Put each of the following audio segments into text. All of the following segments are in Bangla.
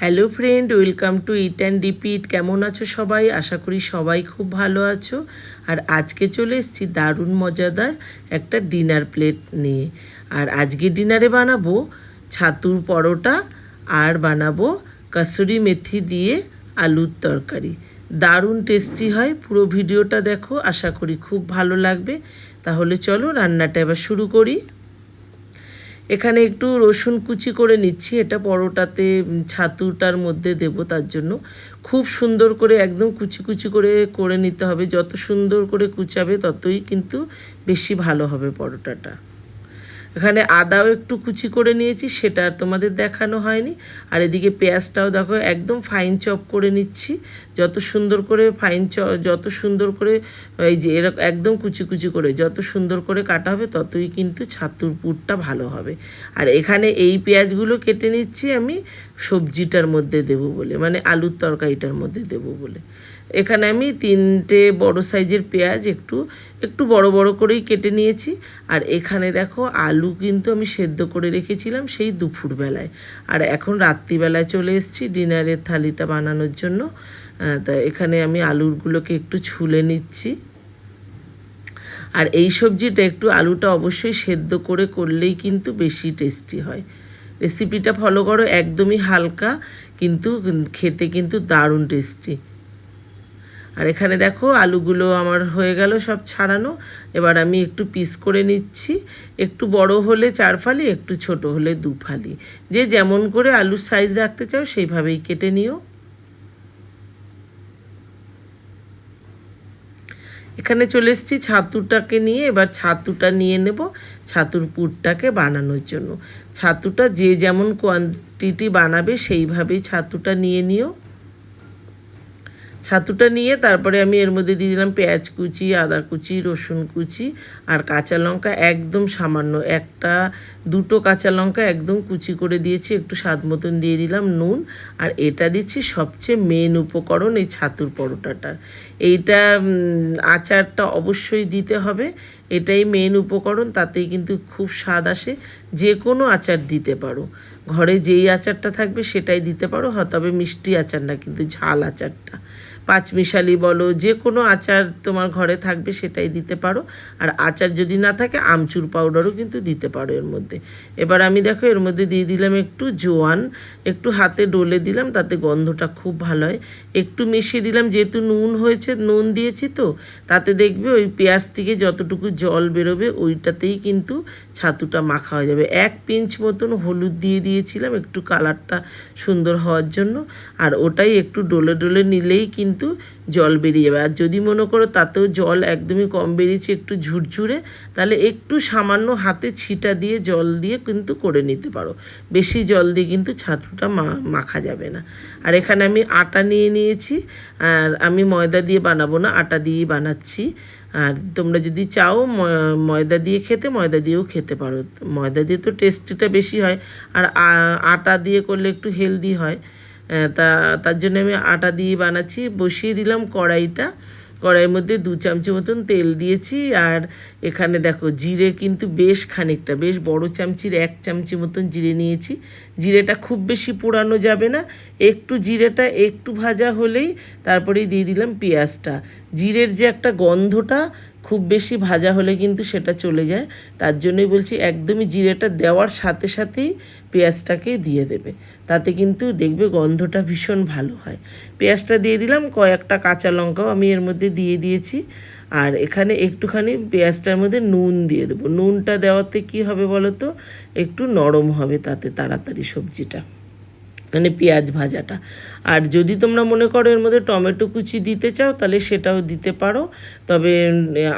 Hello friend, welcome to eat and repeat. কেমন আছো সবাই? আশা করি সবাই খুব ভালো আছো। আর আজকে চলে এসেছি দারুণ মজাদার একটা ডিনার প্লেট নিয়ে। আর আজকে ডিনারে বানাবো ছাতুর পরোটা আর বানাবো কাসুরি মেথি দিয়ে আলুর তরকারি। দারুণ টেস্টি হয়, পুরো ভিডিওটা দেখো। আশা করি খুব ভালো লাগবে। তাহলে চলো রান্নাটা এবার শুরু করি। এখানে একটু রসুন কুচি করে নিচ্ছি, এটা পরোটাতে ছাতুটার মধ্যে দেব তার জন্য। খুব সুন্দর করে একদম কুচি কুচি করে করে নিতে হবে। যত সুন্দর করে কুচাবে ততই কিন্তু বেশি ভালো হবে পরোটাটা। এখানে আদাও একটু কুচি করে নিয়েছি, সেটা তোমাদের দেখানো হয়নি। আর এদিকে পেঁয়াজটাও দেখো একদম ফাইন চপ করে নিচ্ছি। যত সুন্দর করে ফাইন চ যত সুন্দর করে, এই যে এরকম একদম কুচি কুচি করে যত সুন্দর করে কাটা হবে, ততই কিন্তু ছাতুর পুরটা ভালো হবে। আর এখানে এই পেঁয়াজগুলো কেটে নিচ্ছি আমি সবজিটার মধ্যে দেব বলে মানে আলুর তরকারিটার মধ্যে দেব বলে। এখানে আমি তিনটে বড় সাইজের পেঁয়াজ একটু একটু বড় বড় করেই কেটে নিয়েছি। আর এখানে দেখো আলু কিন্তু আমি সেদ্ধ করে রেখেছিলাম সেই দুপুরবেলায়। আর এখন রাত্রিবেলায় চলে এসেছি ডিনারের থালিটা বানানোর জন্য। তা এখানে আমি আলুরগুলোকে একটু ছুলে নিচ্ছি। আর এই সবজিটা একটু আলুটা অবশ্যই সেদ্ধ করে করলেই কিন্তু বেশি টেস্টি হয়। রেসিপিটা ফলো করো, একদমই হালকা, কিন্তু খেতে কিন্তু দারুণ টেস্টি। আর এখানে দেখো আলুগুলো আমার হয়ে গেল সব ছাড়ানো। এবার আমি একটু পিস করে নিচ্ছি। একটু বড় হলে চার ফালি, একটু ছোট হলে দু ফালি। যে যেমন করে আলুর সাইজ রাখতে চাও, সেইভাবেই কেটে নিও। এখানে চলে এসেছি ছাতুটাকে নিয়ে। এবার ছাতুটা নিয়ে নেব ছাতুর পুরটাকে বানানোর জন্য। ছাতুটা যে যেমন কোয়ান্টিটি বানাবে, সেইভাবেই ছাতুটা নিয়ে নিও। ছাতুটা নিয়ে তারপরে আমি এর মধ্যে দিয়ে দিলাম পেঁয়াজ কুচি, আদা কুচি, রসুন কুচি আর কাঁচা লঙ্কা একদম সামান্য একটা, দুটো কাঁচা লঙ্কা একদম কুচি করে দিয়েছি, একটু স্বাদ মতন দিয়ে দিলাম নুন আর এটা দিচ্ছি সবচেয়ে মেন উপকরণ এই ছাতুর পরোটাটার। এইটা আচারটা অবশ্যই দিতে হবে, এটাই মেন উপকরণ, তাতেই কিন্তু খুব স্বাদ আসে যে কোনো আচার দিতে পারো। ঘরে যেই আচারটা থাকবে সেটাই দিতে পারো হয় তবে মিষ্টি আচার না, কিন্তু ঝাল আচারটা। পাঁচমিশালি বলো, যে কোনো আচার তোমার ঘরে থাকবে সেটাই দিতে পারো। আর আচার যদি না থাকে, আমচুর পাউডারও কিন্তু দিতে পারো এর মধ্যে। এবার আমি দেখো, এর মধ্যে দিয়ে দিলাম একটু জোয়ান, একটু হাতে ডলে দিলাম, তাতে গন্ধটা খুব ভালো হয়। একটু মিশিয়ে দিলাম, যেহেতু নুন হয়েছে, নুন দিয়েছি তো, তাতে দেখবে ওই পেঁয়াজ থেকে যতটুকু জল বেরোবে, ওইটাতেই কিন্তু ছাতুটা মাখা হয়ে যাবে। এক পিঞ্চ মতন হলুদ দিয়ে দিয়েছিলাম, একটু কালারটা সুন্দর হওয়ার জন্য। আর ওটাই একটু ডলে ডলে নিলেই কিন্তু জল বেরিয়ে যাবে। আর যদি মনে করো তাতেও জল একদমই কম বেরিয়েছে, একটু ঝুরঝুরে, তাহলে একটু সামান্য হাতে ছিটা দিয়ে জল দিয়ে কিন্তু করে নিতে পারো। বেশি জল দিয়ে কিন্তু ছাতুটা মাখা যাবে না। আর এখানে আমি আটা নিয়ে নিয়েছি, আর আমি ময়দা দিয়ে বানাবো না, আটা দিয়েই বানাচ্ছি। আর তোমরা যদি চাও ময়দা দিয়ে খেতে, ময়দা দিয়েও খেতে পারো। ময়দা দিয়ে তো টেস্টিটা বেশি হয়, আর আটা দিয়ে করলে একটু হেলদি হয়। তা, তার জন্য আমি আটা দিয়ে বানাচ্ছি, বসিয়ে দিলাম কড়াইটা। কড়াইয়ের মধ্যে দু চামচি মতন তেল দিয়েছি, আর এখানে দেখো জিরে কিন্তু বেশ খানিকটা, বেশ বড় চামচির, এক চামচি মতন জিরে নিয়েছি। জিরেটা খুব বেশি পোড়ানো যাবে না, একটু জিরেটা একটু ভাজা হলেই তারপরেই দিয়ে দিলাম পেঁয়াজটা। জিরের যে একটা গন্ধটা খুব বেশি ভাজা হলে কিন্তু সেটা চলে যায়। তার জন্যই বলছি একদমই জিরেটা দেওয়ার সাথে সাথেই পেঁয়াজটাকে দিয়ে দেবে। তাতে কিন্তু দেখবে গন্ধটা ভীষণ ভালো হয়। পেঁয়াজটা দিয়ে দিলাম, কয়েকটা কাঁচা লঙ্কাও আমি এর মধ্যে দিয়ে দিয়েছি। আর এখানে একটুখানি পেঁয়াজটার মধ্যে নুন দিয়ে দেবো। নুনটা দেওয়াতে কি হবে বলো তো? একটু নরম হবে তাতে তাড়াতাড়ি সবজিটা। মানে পেঁয়াজ ভাজাটা। আর যদি তোমরা মনে করো এর মধ্যে টমেটো কুচি দিতে চাও, তাহলে সেটাও দিতে পারো। তবে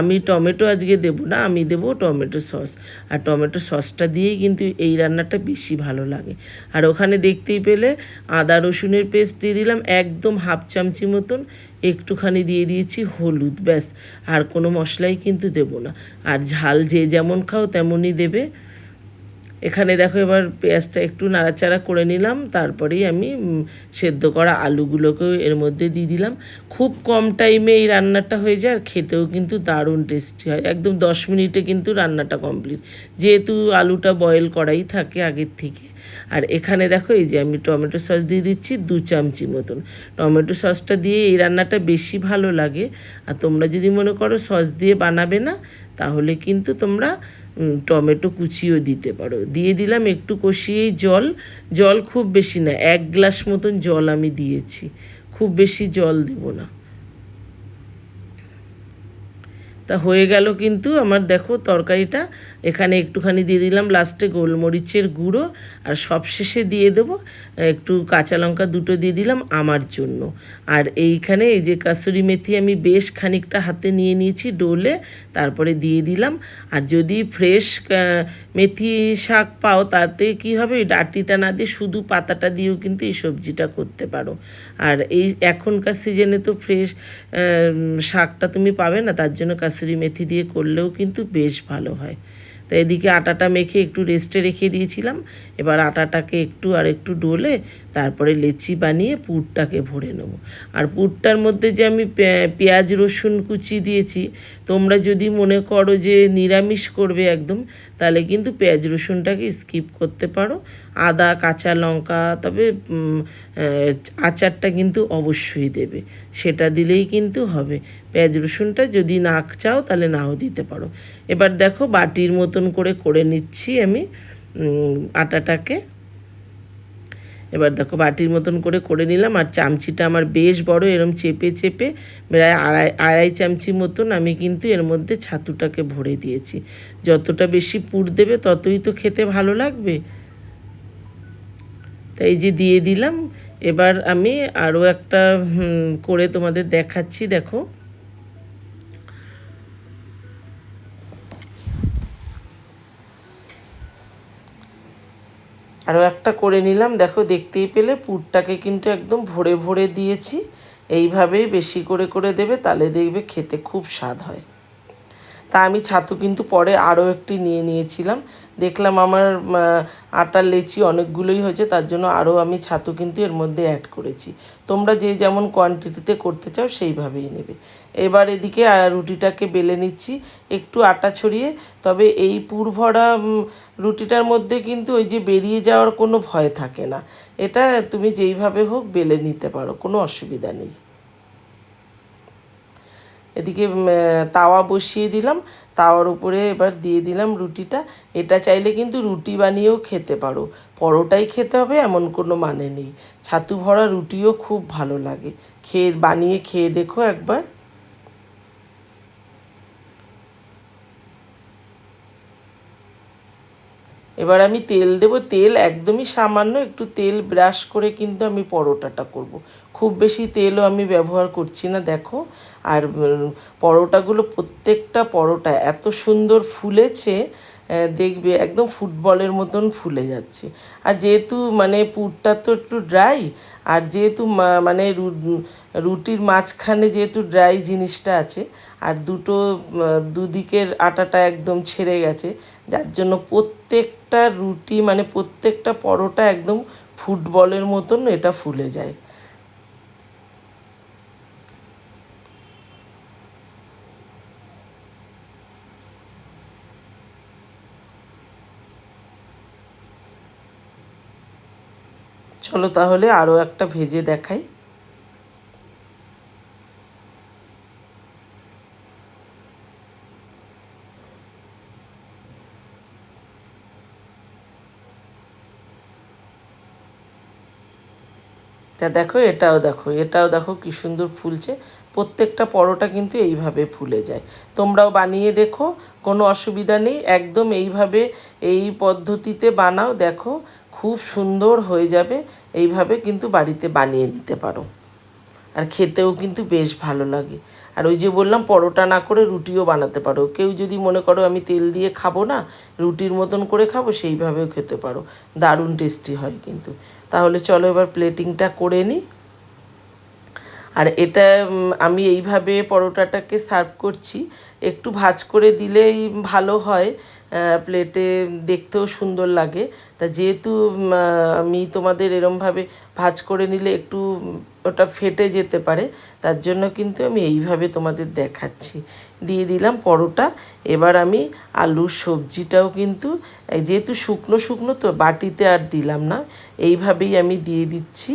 আমি টমেটো আজকে দেবো না, আমি দেবো টমেটো সস। আর টমেটো সসটা দিয়েই কিন্তু এই রান্নাটা বেশি ভালো লাগে। আর ওখানে দেখতেই পেলে আদা রসুনের পেস্ট দিয়ে দিলাম, একদম হাফ চামচি মতন। একটুখানি দিয়ে দিয়েছি হলুদ, ব্যাস। আর কোনো মশলাই কিন্তু দেবো না। আর ঝাল যে যেমন খাও, তেমনই দেবে। এখানে দেখো এবার পেঁয়াজটা একটু নাড়াচাড়া করে নিলাম, তারপরেই আমি সেদ্ধ করা আলুগুলোকেও এর মধ্যে দিয়ে দিলাম। খুব কম টাইমে এই রান্নাটা হয়ে যায়, আর খেতেও কিন্তু দারুণ টেস্টি হয়। একদম দশ মিনিটে কিন্তু রান্নাটা কমপ্লিট যেহেতু আলুটা বয়েল করাই থাকে আগের থেকে। আর এখানে দেখো এই যে আমি টমেটো সস দিয়ে দিচ্ছি দু চামচি মতন। টমেটো সসটা দিয়ে এই রান্নাটা বেশি ভালো লাগে। আর তোমরা যদি মনে করো সস দিয়ে বানাবে না, তাহলে কিন্তু তোমরা টমেটো কুচিও দিতে পারো। দিয়ে দিলাম একটু কষিয়েই জল। জল খুব বেশি না, এক গ্লাস মতন জল আমি দিয়েছি। খুব বেশি জল দেবো না। তা হয়ে গেল কিন্তু আমার দেখো তরকারিটা। এখানে একটুখানি দিয়ে দিলাম লাস্টে গোলমরিচের গুঁড়ো আর সবশেষে দিয়ে দেবো, একটু কাঁচা লঙ্কা দুটো দিয়ে দিলাম আমার জন্য। আর এইখানে এই যে কাসুরি মেথি আমি বেশ খানিকটা হাতে নিয়ে নিয়েছি ডোলে, তারপরে দিয়ে দিলাম। আর যদি ফ্রেশ মেথি শাক পাও, তাতে কি হবে? ওই ডাটিটা না দিয়ে শুধু পাতাটা দিয়েও কিন্তু এই সবজিটা করতে পারো। আর এই এখনকার সিজনে তো ফ্রেশ শাকটা তুমি পাবে না, তার জন্য কাসুরি মেথি দিয়ে করলেও কিন্তু বেশ ভালো হয়। তাই এদিকে আটাটা মেখে একটু রেস্টে রেখে দিয়েছিলাম। এবার আটাটাকে একটু আর একটু ডোলে তারপরে লেচি বানিয়ে পুরটাকে ভরে নেব। আর পুরটার মধ্যে যে আমি পেঁয়াজ রসুন কুচি দিয়েছি, তোমরা যদি মনে করো যে নিরামিষ করবে একদম তাহলে কিন্তু পেঁয়াজ রসুনটাকে স্কিপ করতে পারো। আদা, কাঁচা লঙ্কা, তবে আচারটা কিন্তু অবশ্যই দেবে। সেটা দিলেই কিন্তু হবে। পেঁয়াজ রসুনটা যদি না চাও তাহলে নাও দিতে পারো। এবার দেখো বাটির মতন করে করে নিচ্ছি আমি আটাটাকে। এবার দেখো বাটির মতন করে করে নিলাম আর চামচিটা আমার বেশ বড়, এরম চেপে চেপে প্রায় আড়াই আড়াই চামচি মতন আমি কিন্তু এর মধ্যে ছাতুটাকে ভরে দিয়েছি। যতটা বেশি পুর দেবে ততই তো খেতে ভালো লাগবে। তাই যে দিয়ে দিলাম, এবার আমি আরও একটা করে তোমাদের দেখাচ্ছি, দেখো। আরও একটা করে নিলাম। দেখো, দেখতেই পেলে পুরটাকে কিন্তু একদম ভরে ভরে দিয়েছি। এইভাবেই বেশি করে করে দেবে, তাহলে দেখবে খেতে খুব স্বাদ হয়। তা আমি ছাতু কিন্তু পরে আরও একটি নিয়ে নিয়েছিলাম। দেখলাম আমার আটার লেচি অনেকগুলোই হয়েছে, তার জন্য আরও আমি ছাতু কিন্তু এর মধ্যে অ্যাড করেছি। তোমরা যে যেমন কোয়ান্টিটিতে করতে চাও সেইভাবেই নেবে। এবার এদিকে রুটিটাকে বেলে নিচ্ছি, একটু আটা ছড়িয়ে, তবে এই পুর ভরা রুটিটার মধ্যে কিন্তু ওই যে বেরিয়ে যাওয়ার কোনো ভয় থাকে না। এটা তুমি যেইভাবে হোক বেলে নিতে পারো, কোনো অসুবিধা নেই। এদিকে তাওয়া বসিয়ে দিলাম। তাওয়ার উপরে এবার দিয়ে দিলাম রুটিটা। এটা চাইলে কিন্তু রুটি বানিয়েও খেতে পারো। পরোটাই খেতে হবে, এমন কোনো মানে নেই। ছাতু ভরা রুটিও খুব ভালো লাগে। খেয়ে, বানিয়ে খেয়ে দেখো একবার। এবার আমি তেল দেব তেল একদমই সামান্য, একটু তেল ব্রাশ করে কিন্তু আমি পরোটাটা করব। খুব বেশি তেলও আমি ব্যবহার করছি না, দেখো আর পরোটাগুলো প্রত্যেকটা পরোটা এত সুন্দর ফুলেছে দেখবে একদম ফুটবলের মতন ফুলে যাচ্ছে। আর যেহেতু মানে পুরটা তো একটু ড্রাই আর যেহেতু মানে রুটির মাঝখানে যেহেতু ড্রাই জিনিসটা আছে, আর দুটো দুদিকের আটাটা একদম ছেড়ে গেছে, যার জন্য প্রত্যেকটা রুটি মানে প্রত্যেকটা পরোটা একদম ফুটবলের মতন এটা ফুলে যায়। চলো তাহলে আরও একটা ভেজে দেখাই। তা দেখো, এটাও দেখো এটাও দেখো কি সুন্দর ফুলছে। প্রত্যেকটা পরোটা কিন্তু এইভাবে ফুলে যায়। তোমরাও বানিয়ে দেখো, কোনো অসুবিধা নেই। একদম এইভাবে এই পদ্ধতিতে বানাও, দেখো, খুব সুন্দর হয়ে যাবে। এইভাবে কিন্তু বাড়িতে বানিয়ে নিতে পারো। আর খেতেও কিন্তু বেশ ভালো লাগে। আর ওই যে বললাম, পরোটা না করে রুটিও বানাতে পারো। কেউ যদি মনে করো আমি তেল দিয়ে খাব না, রুটির মতন করে খাব, সেইভাবেও খেতে পারো। দারুণ টেস্টি হয় কিন্তু। তাহলে চলো এবার প্লেটিংটা করে নিই আর এটা আমি এইভাবে পরোটাটাকে সার্ভ করছি। একটু ভাজ করে দিলেই ভালো হয় প্লেটে দেখতেও সুন্দর লাগে। তা যেহেতু আমি তোমাদের এরমভাবে ভাজ করে নিলে একটু ওটা ফেটে যেতে পারে, তার জন্য কিন্তু আমি এইভাবে তোমাদের দেখাচ্ছি। দিয়ে দিলাম পরোটা। এবার আমি আলুর সবজিটাও কিন্তু যেহেতু শুকনো শুকনো তো বাটিতে আর দিলাম না, এইভাবেই আমি দিয়ে দিচ্ছি।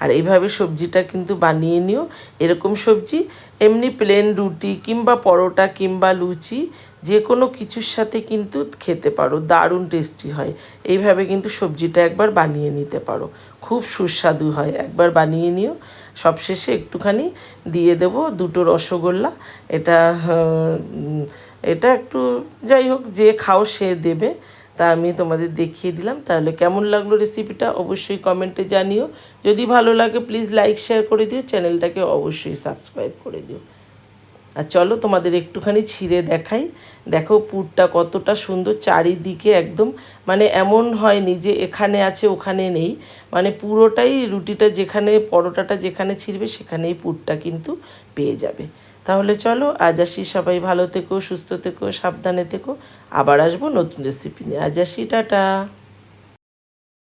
আর এইভাবে সবজিটা কিন্তু বানিয়ে নিও। এরকম সবজি, এমনি প্লেন রুটি কিংবা পরোটা কিংবা লুচি যে কোনো কিছুর সাথে কিন্তু খেতে পারো, দারুণ টেস্টি হয়। এইভাবে কিন্তু সবজিটা একবার বানিয়ে নিতে পারো। খুব সুস্বাদু হয়, একবার বানিয়ে নিও। সবশেষে একটুখানি দিয়ে দেবো দুটো রসগোল্লা। এটা এটা একটু যাই হোক, যে খাও সে দেবে। তা আমি তোমাদের দেখিয়ে দিলাম। তাহলে কেমন লাগল রেসিপিটা অবশ্যই কমেন্টে জানিও। যদি ভালো লাগে প্লিজ লাইক শেয়ার করে দিও। চ্যানেলটাকে অবশ্যই সাবস্ক্রাইব করে দিও। আর চলো তোমাদের একটুখানি ছিঁড়ে দেখাই। দেখো পুরটা কতটা সুন্দর চারিদিকে একদম মানে এমন হয়নি যে এখানে আছে, ওখানে নেই। মানে পুরোটাই রুটিটা যেখানে, পরোটাটা যেখানে ছিঁড়বে, সেখানেই পুরটা কিন্তু পেয়ে যাবে। তাহলে চলো, আজ আসি সবাই ভালো থেকো, সুস্থ থেকো, সাবধানে থেকো। আবার আসব নতুন রেসিপি নিয়ে। আজ আসি, টাটা।